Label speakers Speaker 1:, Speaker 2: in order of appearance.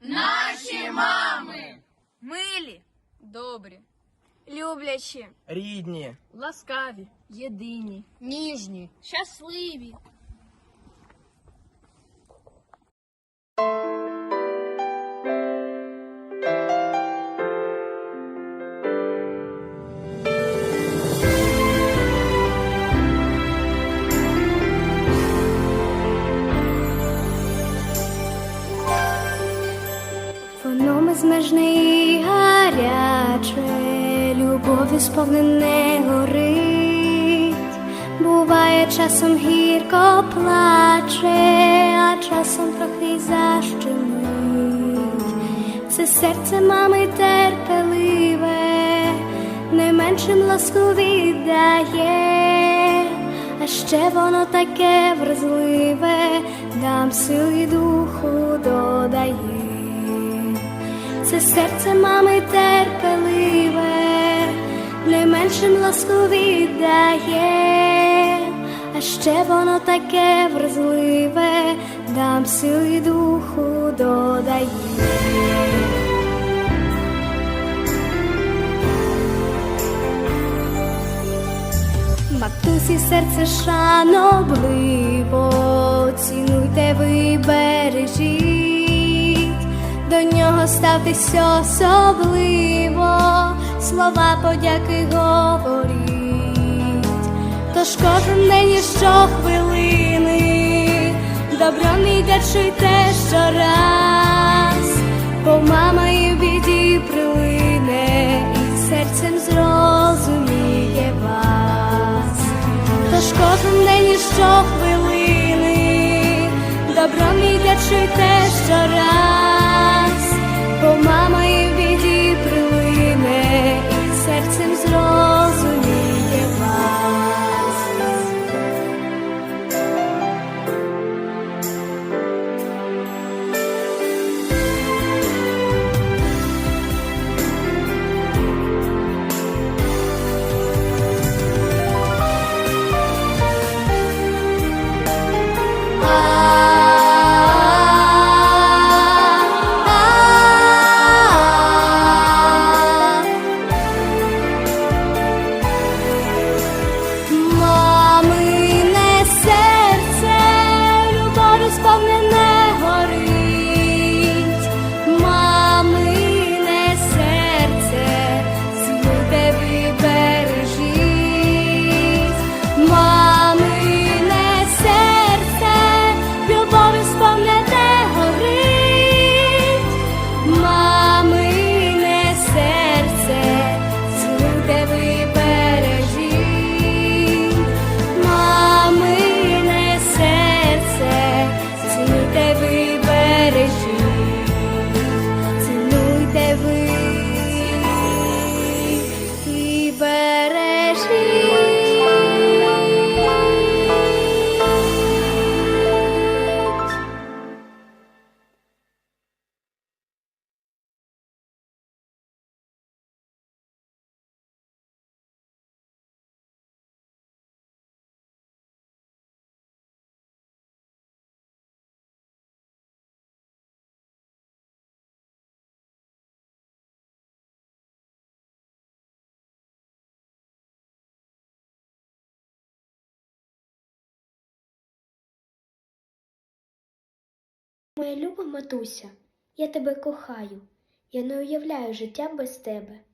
Speaker 1: Наші мами.
Speaker 2: Милі, добрі,
Speaker 3: люблячі,
Speaker 4: рідні,
Speaker 2: ласкаві, єдині,
Speaker 1: Ніжні.
Speaker 2: щасливі.
Speaker 3: І гаряче, любов'ю сповнене горить, буває часом гірко плаче, а часом трохи й защемить. Це серце мами терпеливе, не меншим ласку віддає, а ще воно таке вразливе, нам сил духу додає. Це серце мами терпеливе, не меншим ласку віддає, а ще воно таке вразливе, дам сил духу додає. Матусі серце шанобливо, цінуйте ви бережіть, до нього ставтесь особливо, слова подяки говоріть, тож кожен день і щохвилини, добром віддячуйте щораз, бо мама і в біді прилине, і серцем зрозуміє вас. Тож кожен день і щохвилини, добром віддячуйте щораз,
Speaker 5: Моя люба матуся, я тебе кохаю. Я не уявляю життя без тебе.